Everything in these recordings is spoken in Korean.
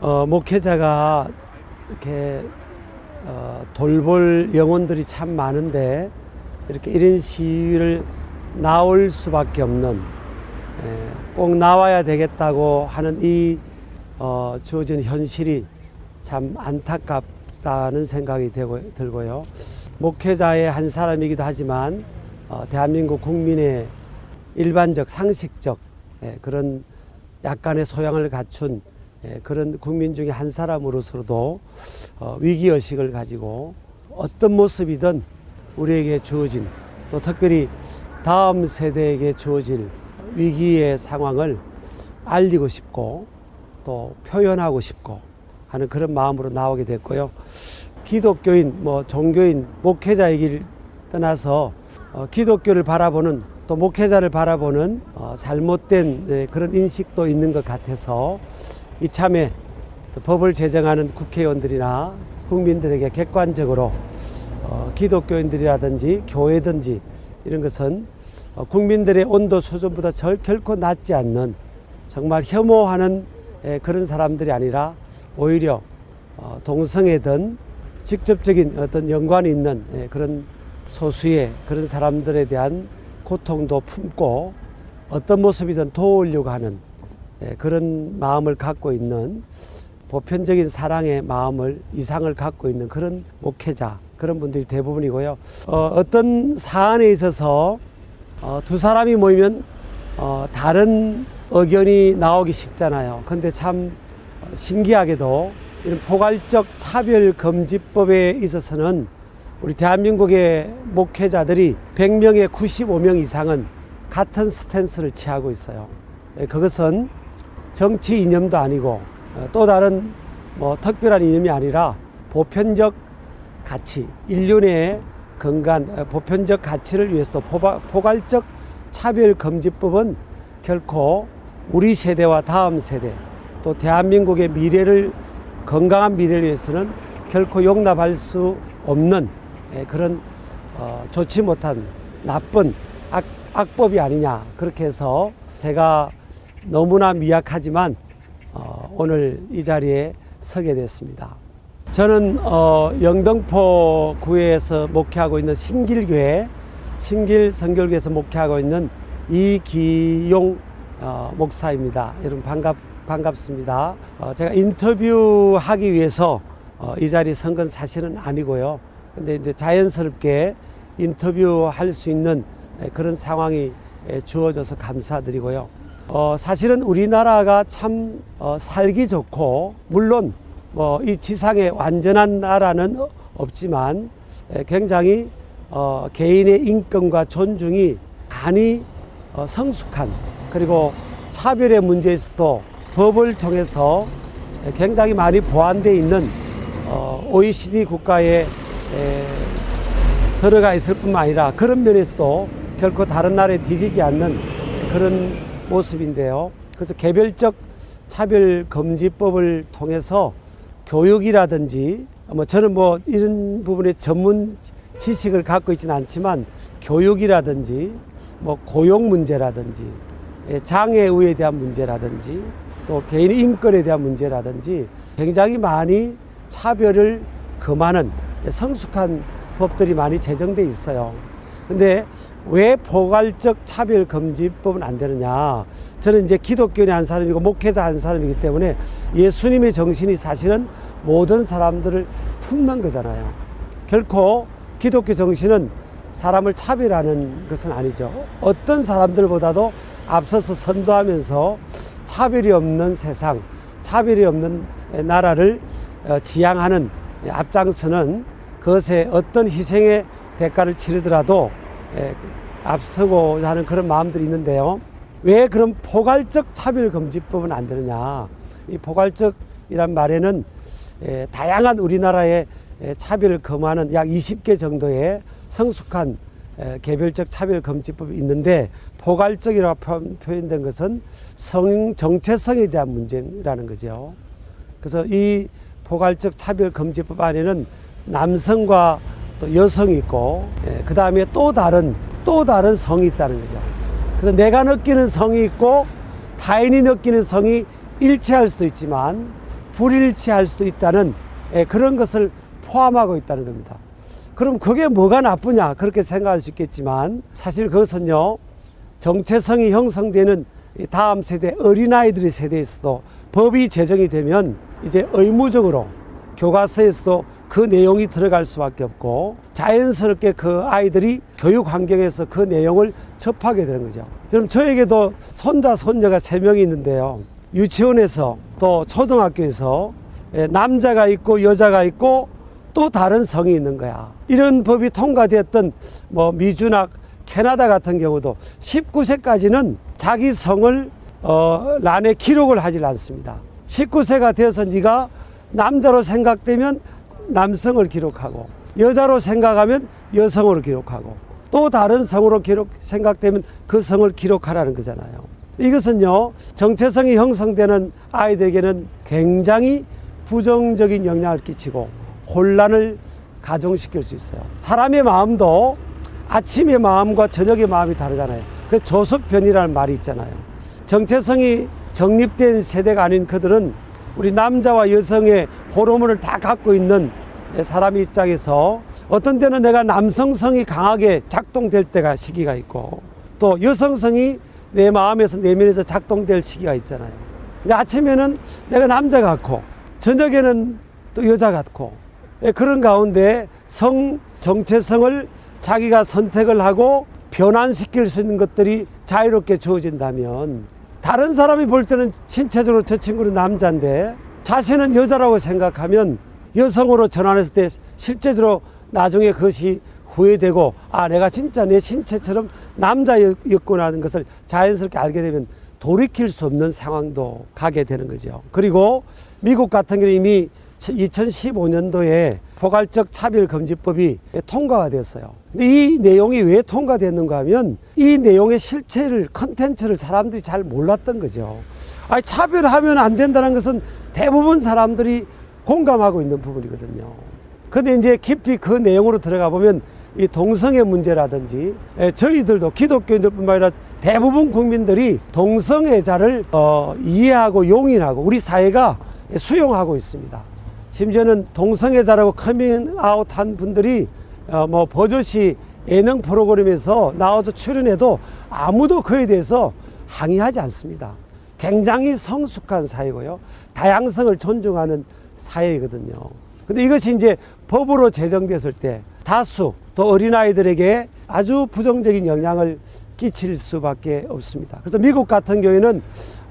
어, 목회자가 이렇게 어, 돌볼 영혼들이 참 많은데 이렇게 이런 시위를 나올 수밖에 없는 예, 꼭 나와야 되겠다고 하는 이 어, 주어진 현실이 참 안타깝다는 생각이 되고, 들고요. 목회자의 한 사람이기도 하지만 어, 대한민국 국민의 일반적 상식적 예, 그런 약간의 소양을 갖춘 예, 그런 국민 중에 한 사람으로서도 어, 위기 의식을 가지고 어떤 모습이든 우리에게 주어진 또 특별히 다음 세대에게 주어질 위기의 상황을 알리고 싶고 또 표현하고 싶고 하는 그런 마음으로 나오게 됐고요. 기독교인, 뭐 종교인, 목회자이길 떠나서 어, 기독교를 바라보는 또 목회자를 바라보는 어, 잘못된 네, 그런 인식도 있는 것 같아서 이참에 또 법을 제정하는 국회의원들이나 국민들에게 객관적으로 어, 기독교인들이라든지 교회든지 이런 것은 어, 국민들의 온도 수준보다 절, 결코 낮지 않는 정말 혐오하는 에, 그런 사람들이 아니라 오히려 어, 동성애든 직접적인 어떤 연관이 있는 예, 그런 소수의 그런 사람들에 대한 고통도 품고 어떤 모습이든 도우려고 하는 예, 그런 마음을 갖고 있는 보편적인 사랑의 마음을 이상을 갖고 있는 그런 목회자 그런 분들이 대부분이고요. 어, 어떤 사안에 있어서 어, 두 사람이 모이면 어, 다른 의견이 나오기 쉽잖아요. 근데 참 신기하게도 이런 포괄적 차별 금지법에 있어서는 우리 대한민국의 목회자들이 100명의 95명 이상은 같은 스탠스를 취하고 있어요. 예, 그것은 정치 이념도 아니고 어, 또 다른 뭐 특별한 이념이 아니라 보편적 가치, 인륜의 건강, 어, 보편적 가치를 위해서 포괄적 차별금지법은 결코 우리 세대와 다음 세대 또 대한민국의 미래를 건강한 미래를 위해서는 결코 용납할 수 없는 예, 그런 어, 좋지 못한 나쁜 악, 악법이 아니냐 그렇게 해서 제가 너무나 미약하지만 어, 오늘 이 자리에 서게 됐습니다. 저는 어, 영등포 구에서 목회하고 있는 신길교회 신길 선결교에서 목회하고 있는 이기용 어, 목사입니다. 여러분 반갑 반갑습니다. 어, 제가 인터뷰하기 위해서 어, 이 자리 선건 사실은 아니고요. 근데 이제 자연스럽게 인터뷰할 수 있는 에, 그런 상황이 에, 주어져서 감사드리고요. 어, 사실은 우리나라가 참 어, 살기 좋고 물론 뭐 이 지상에 완전한 나라는 어- 없지만 에, 굉장히 어, 개인의 인권과 존중이 많이 어, 성숙한 그리고 차별의 문제에서도 법을 통해서 굉장히 많이 보완되어 있는 어, OECD 국가에 에, 들어가 있을 뿐만 아니라 그런 면에서도 결코 다른 나라에 뒤지지 않는 그런 모습인데요. 그래서 개별적 차별 금지법을 통해서 교육이라든지 뭐 저는 뭐 이런 부분에 전문 지식을 갖고 있지는 않지만 교육이라든지 뭐 고용 문제라든지 예, 장애우에 대한 문제라든지 또 개인의 인권에 대한 문제라든지 굉장히 많이 차별을 금하는 성숙한 법들이 많이 제정돼 있어요. 근데 왜 포괄적 차별 금지법은 안 되느냐? 저는 이제 기독교인의 한 사람이고 목회자 한 사람이기 때문에 예수님의 정신이 사실은 모든 사람들을 품는 거잖아요. 결코 기독교 정신은 사람을 차별하는 것은 아니죠. 어떤 사람들보다도 앞서서 선도하면서 차별이 없는 세상, 차별이 없는 나라를 어, 지향하는 앞장서는 그것에 어떤 희생의 대가를 치르더라도 예, 앞서고자 하는 그런 마음들이 있는데요. 왜 그런 포괄적 차별금지법은 안 되느냐? 이 포괄적이란 말에는 예, 다양한 우리나라의 예, 차별을 금하는 약 20개 정도의 성숙한 에, 개별적 차별금지법이 있는데 포괄적이라고 표- 표현된 것은 성 정체성에 대한 문제라는 거죠. 그래서 이 포괄적 차별금지법 안에는 남성과 또 여성이 있고 그 다음에 또 다른 또 다른 성이 있다는 거죠. 그래서 내가 느끼는 성이 있고 타인이 느끼는 성이 일치할 수도 있지만 불일치할 수도 있다는 예, 그런 것을 포함하고 있다는 겁니다. 그럼 그게 뭐가 나쁘냐 그렇게 생각할 수 있겠지만 사실 그것은요 정체성이 형성되는 이 다음 세대 어린아이들의 세대에서도 법이 제정이 되면 이제 의무적으로 교과서에서도 그 내용이 들어갈 수밖에 없고 자연스럽게 그 아이들이 교육 환경에서 그 내용을 접하게 되는 거죠. 그럼 저에게도 손자 손녀가 세 명이 있는데요. 유치원에서 또 초등학교에서 예, 남자가 있고 여자가 있고 또 다른 성이 있는 거야. 이런 법이 통과되었던 뭐 미주나 캐나다 같은 경우도 19세까지는 자기 성을 어, 란에 기록을 하질 않습니다. 19세가 되어서 네가 남자로 생각되면 남성을 기록하고 여자로 생각하면 여성으로 기록하고 또 다른 성으로 기록 생각되면 그 성을 기록하라는 거잖아요. 이것은요 정체성이 형성되는 아이들에게는 굉장히 부정적인 영향을 끼치고 혼란을 가중시킬 수 있어요. 사람의 마음도 아침의 마음과 저녁의 마음이 다르잖아요. 그 조석변이라는 말이 있잖아요. 정체성이 정립된 세대가 아닌 그들은 우리 남자와 여성의 호르몬을 다 갖고 있는 사람 입장에서 어떤 때는 내가 남성성이 강하게 작동될 때가 시기가 있고 또 여성성이 내 마음에서 내면에서 작동될 시기가 있잖아요. 근데 아침에는 내가 남자 같고 저녁에는 또 여자 같고 예, 그런 가운데 성 정체성을 자기가 선택을 하고 변환시킬 수 있는 것들이 자유롭게 주어진다면 다른 사람이 볼 때는 신체적으로 저 친구는 남자인데 자신은 여자라고 생각하면 여성으로 전환했을 때 실제적으로 나중에 그것이 후회되고 아 내가 진짜 내 신체처럼 남자였구나 하는 것을 자연스럽게 알게 되면 돌이킬 수 없는 상황도 가게 되는 거죠. 그리고 미국 같은 경우 이미 2015년도에 포괄적 차별금지법이 통과가 됐어요. 이 내용이 왜 통과됐는가 하면 이 내용의 실체를, 컨텐츠를 사람들이 잘 몰랐던 거죠. 아니, 차별하면 안 된다는 것은 대부분 사람들이 공감하고 있는 부분이거든요. 근데 이제 깊이 그 내용으로 들어가 보면 이 동성애 문제라든지 에, 저희들도 기독교인들뿐만 아니라 대부분 국민들이 동성애자를 어, 이해하고 용인하고 우리 사회가 수용하고 있습니다. 심지어는 동성애자라고 커밍아웃 한 분들이 어, 뭐 버젓이 예능 프로그램에서 나와서 출연해도 아무도 그에 대해서 항의하지 않습니다. 굉장히 성숙한 사회고요. 다양성을 존중하는 사회이거든요. 근데 이것이 이제 법으로 제정됐을 때 다수 또 어린아이들에게 아주 부정적인 영향을 끼칠 수밖에 없습니다. 그래서 미국 같은 경우에는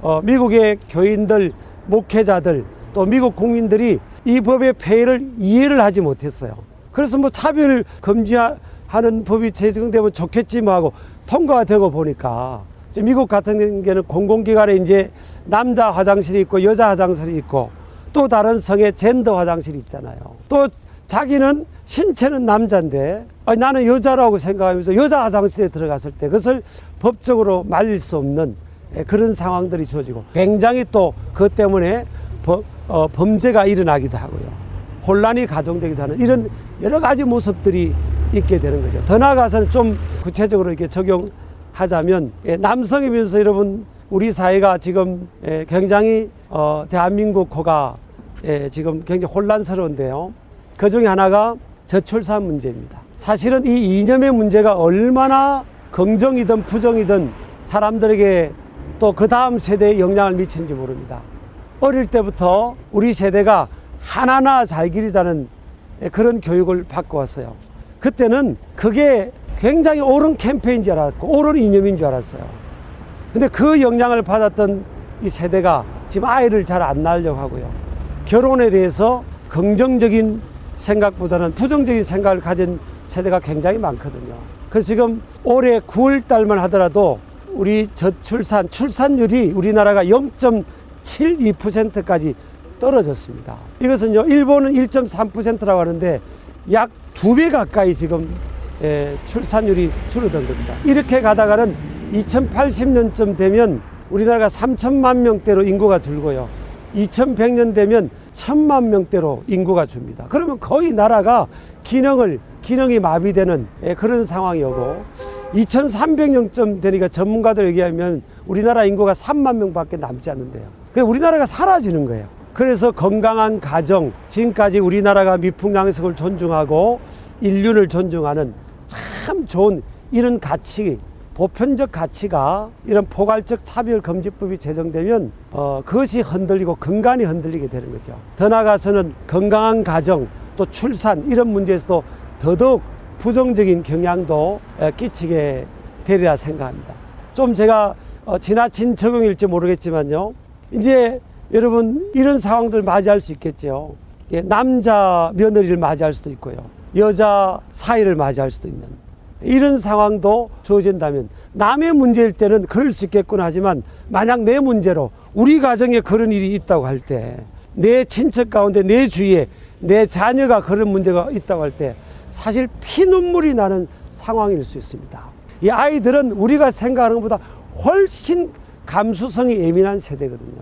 어, 미국의 교인들, 목회자들 또 미국 국민들이 이 법의 폐해를 이해를 하지 못했어요. 그래서 뭐 차별을 금지하는 법이 제정되면 좋겠지 뭐 하고 통과가 되고 보니까 미국 같은 경우에는 공공기관에 이제 남자 화장실이 있고 여자 화장실이 있고 또 다른 성의 젠더 화장실이 있잖아요. 또 자기는 신체는 남자인데 아니, 나는 여자라고 생각하면서 여자 화장실에 들어갔을 때 그것을 법적으로 말릴 수 없는 예, 그런 상황들이 주어지고 굉장히 또 그것 때문에 법, 어, 범죄가 일어나기도 하고요. 혼란이 가중되기도 하는 이런 여러 가지 모습들이 있게 되는 거죠. 더 나아가서는 좀 구체적으로 이렇게 적용하자면 예, 남성이면서 여러분 우리 사회가 지금 예, 굉장히 어, 대한민국 호가 예, 지금 굉장히 혼란스러운데요. 그 중에 하나가 저출산 문제입니다. 사실은 이 이념의 문제가 얼마나 긍정이든 부정이든 사람들에게 또 그 다음 세대에 영향을 미치는지 모릅니다. 어릴 때부터 우리 세대가 하나나 잘 기르자는 그런 교육을 받고 왔어요. 그때는 그게 굉장히 옳은 캠페인인 줄 알았고, 옳은 이념인 줄 알았어요. 근데 그 영향을 받았던 이 세대가 지금 아이를 잘 안 낳으려고 하고요. 결혼에 대해서 긍정적인 생각보다는 부정적인 생각을 가진 세대가 굉장히 많거든요. 그래서 지금 올해 9월 달만 하더라도 우리 저출산, 출산율이 우리나라가 0.72%까지 떨어졌습니다. 이것은요, 일본은 1.3%라고 하는데 약 두 배 가까이 지금 예, 출산율이 줄어든 겁니다. 이렇게 가다가는 2080년쯤 되면 우리나라가 3천만 명대로 인구가 줄고요. 2100년 되면 천만 명대로 인구가 줍니다. 그러면 거의 나라가 기능을 기능이 마비되는 예, 그런 상황이 오고 2300년쯤 되니까 전문가들 얘기하면 우리나라 인구가 3만 명밖에 남지 않는데요. 그 우리나라가 사라지는 거예요. 그래서 건강한 가정, 지금까지 우리나라가 미풍양속을 존중하고 인륜을 존중하는 참 좋은 이런 가치, 보편적 가치가 이런 포괄적 차별 금지법이 제정되면 어, 그것이 흔들리고 근간이 흔들리게 되는 거죠. 더 나아가서는 건강한 가정, 또 출산 이런 문제에서도 더더욱 부정적인 경향도 에, 끼치게 되리라 생각합니다. 좀 제가 어, 지나친 적용일지 모르겠지만요. 이제 여러분 이런 상황들 맞이할 수 있겠죠. 예, 남자 며느리를 맞이할 수도 있고요. 여자 사이를 맞이할 수도 있는 이런 상황도 주어진다면 남의 문제일 때는 그럴 수 있겠구나 하지만 만약 내 문제로 우리 가정에 그런 일이 있다고 할 때 내 친척 가운데 내 주위에 내 자녀가 그런 문제가 있다고 할 때 사실 피눈물이 나는 상황일 수 있습니다. 이 아이들은 우리가 생각하는 것보다 훨씬 감수성이 예민한 세대거든요.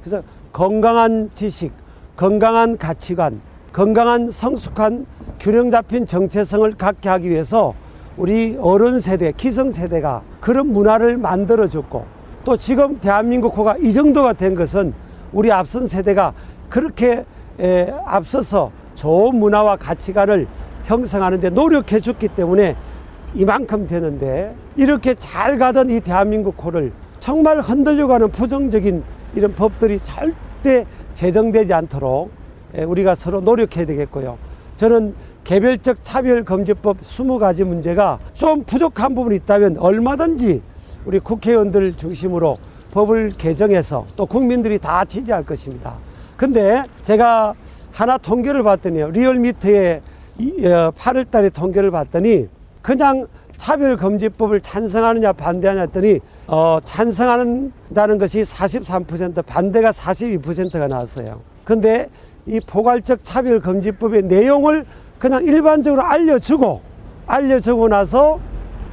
그래서 건강한 지식, 건강한 가치관, 건강한 성숙한 균형 잡힌 정체성을 갖게 하기 위해서 우리 어른 세대, 기성 세대가 그런 문화를 만들어 줬고 또 지금 대한민국 호가 이 정도가 된 것은 우리 앞선 세대가 그렇게 에, 앞서서 좋은 문화와 가치관을 형성하는데 노력해 줬기 때문에 이만큼 되는데 이렇게 잘 가던 이 대한민국 호를 정말 흔들려가는 부정적인 이런 법들이 절대 제정되지 않도록 에, 우리가 서로 노력해야 되겠고요. 저는 개별적 차별금지법 20가지 문제가 좀 부족한 부분이 있다면 얼마든지 우리 국회의원들 중심으로 법을 개정해서 또 국민들이 다 지지할 것입니다. 근데 제가 하나 통계를 봤더니요. 리얼미터의 8월 달에 통계를 봤더니 그냥 차별금지법을 찬성하느냐 반대하냐 했더니 어, 찬성한다는 것이 43% 반대가 42%가 나왔어요. 근데 이 포괄적 차별금지법의 내용을 그냥 일반적으로 알려주고 알려주고 나서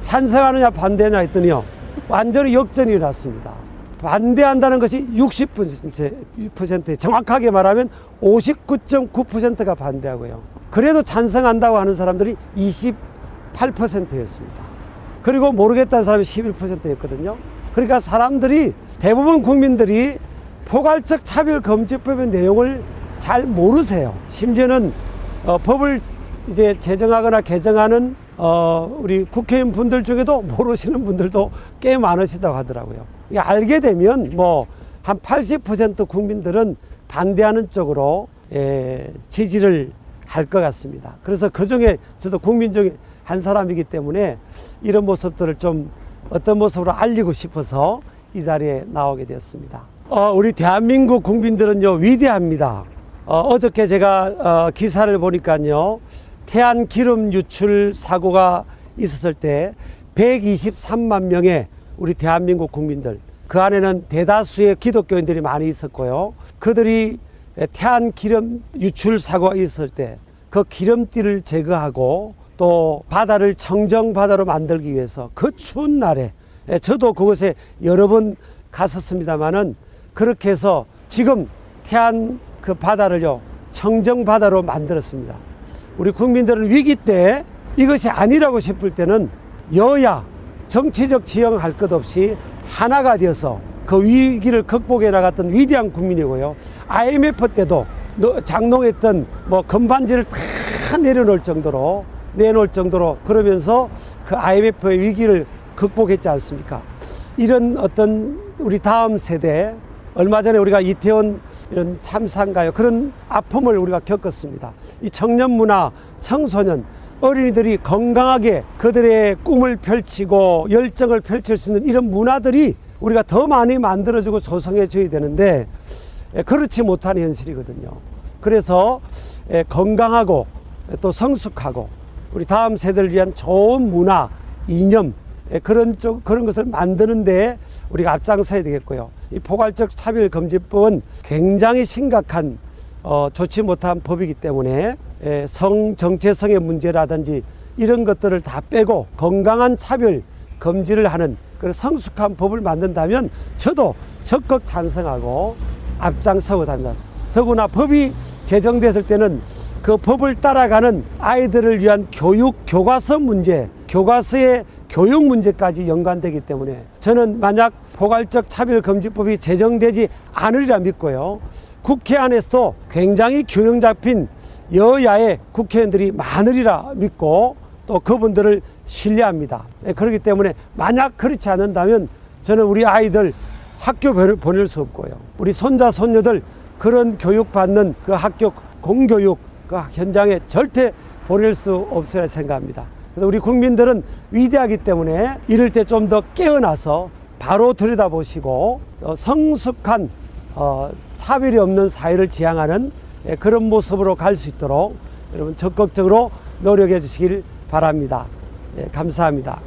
찬성하느냐 반대하냐 했더니요. 완전히 역전이 났습니다. 반대한다는 것이 60% 정확하게 말하면 59.9%가 반대하고요. 그래도 찬성한다고 하는 사람들이 28%였습니다. 그리고 모르겠다는 사람이 11%였거든요. 그러니까 사람들이 대부분 국민들이 포괄적 차별금지법의 내용을 잘 모르세요. 심지어는 어, 법을 이제 제정하거나 개정하는 어, 우리 국회의원 분들 중에도 모르시는 분들도 꽤 많으시다고 하더라고요. 이게 알게 되면 뭐 한 80% 국민들은 반대하는 쪽으로 예, 지지를 할 것 같습니다. 그래서 그 중에 저도 국민 중에 한 사람이기 때문에 이런 모습들을 좀 어떤 모습으로 알리고 싶어서 이 자리에 나오게 되었습니다. 어, 우리 대한민국 국민들은요 위대합니다. 어, 어저께 제가 어, 기사를 보니까요 태안 기름 유출 사고가 있었을 때 123만 명의 우리 대한민국 국민들 그 안에는 대다수의 기독교인들이 많이 있었고요. 그들이 태안 기름 유출 사고가 있을 때 그 기름띠를 제거하고 또 바다를 청정 바다로 만들기 위해서 그 추운 날에 예, 저도 그곳에 여러 번 갔었습니다마는 그렇게 해서 지금 태안 그 바다를요 청정 바다로 만들었습니다. 우리 국민들은 위기 때 이것이 아니라고 싶을 때는 여야 정치적 지형할 것 없이 하나가 되어서 그 위기를 극복해 나갔던 위대한 국민이고요. IMF 때도 장롱했던 뭐 건반지를 다 내려놓을 정도로 내놓을 정도로 그러면서 그 IMF의 위기를 극복했지 않습니까? 이런 어떤 우리 다음 세대 얼마 전에 우리가 이태원 이런 참사인가요? 그런 아픔을 우리가 겪었습니다. 이 청년 문화, 청소년, 어린이들이 건강하게 그들의 꿈을 펼치고 열정을 펼칠 수 있는 이런 문화들이 우리가 더 많이 만들어주고 조성해 줘야 되는데 예, 그렇지 못한 현실이거든요. 그래서 예, 건강하고 또 성숙하고 우리 다음 세대를 위한 좋은 문화, 이념 예, 그런 쪽 그런 것을 만드는데 우리가 앞장서야 되겠고요. 이 포괄적 차별 금지법은 굉장히 심각한 어, 좋지 못한 법이기 때문에 에, 성 정체성의 문제라든지 이런 것들을 다 빼고 건강한 차별 금지를 하는 그런 성숙한 법을 만든다면 저도 적극 찬성하고 앞장서고 합니다. 더구나 법이 제정됐을 때는 그 법을 따라가는 아이들을 위한 교육 교과서 문제, 교과서의 교육 문제까지 연관되기 때문에 저는 만약 포괄적 차별금지법이 제정되지 않으리라 믿고요. 국회 안에서도 굉장히 균형 잡힌 여야의 국회의원들이 많으리라 믿고 또 그분들을 신뢰합니다. 예, 그렇기 때문에 만약 그렇지 않는다면 저는 우리 아이들 학교 보낼- 보낼 수 없고요. 우리 손자 손녀들 그런 교육 받는 그 학교 공교육 그 현장에 절대 보낼 수 없어야 생각합니다. 그래서 우리 국민들은 위대하기 때문에 이럴 때 좀 더 깨어나서 바로 들여다보시고 어, 성숙한 어, 차별이 없는 사회를 지향하는 예, 그런 모습으로 갈 수 있도록 여러분 적극적으로 노력해 주시길 바랍니다. 예, 감사합니다.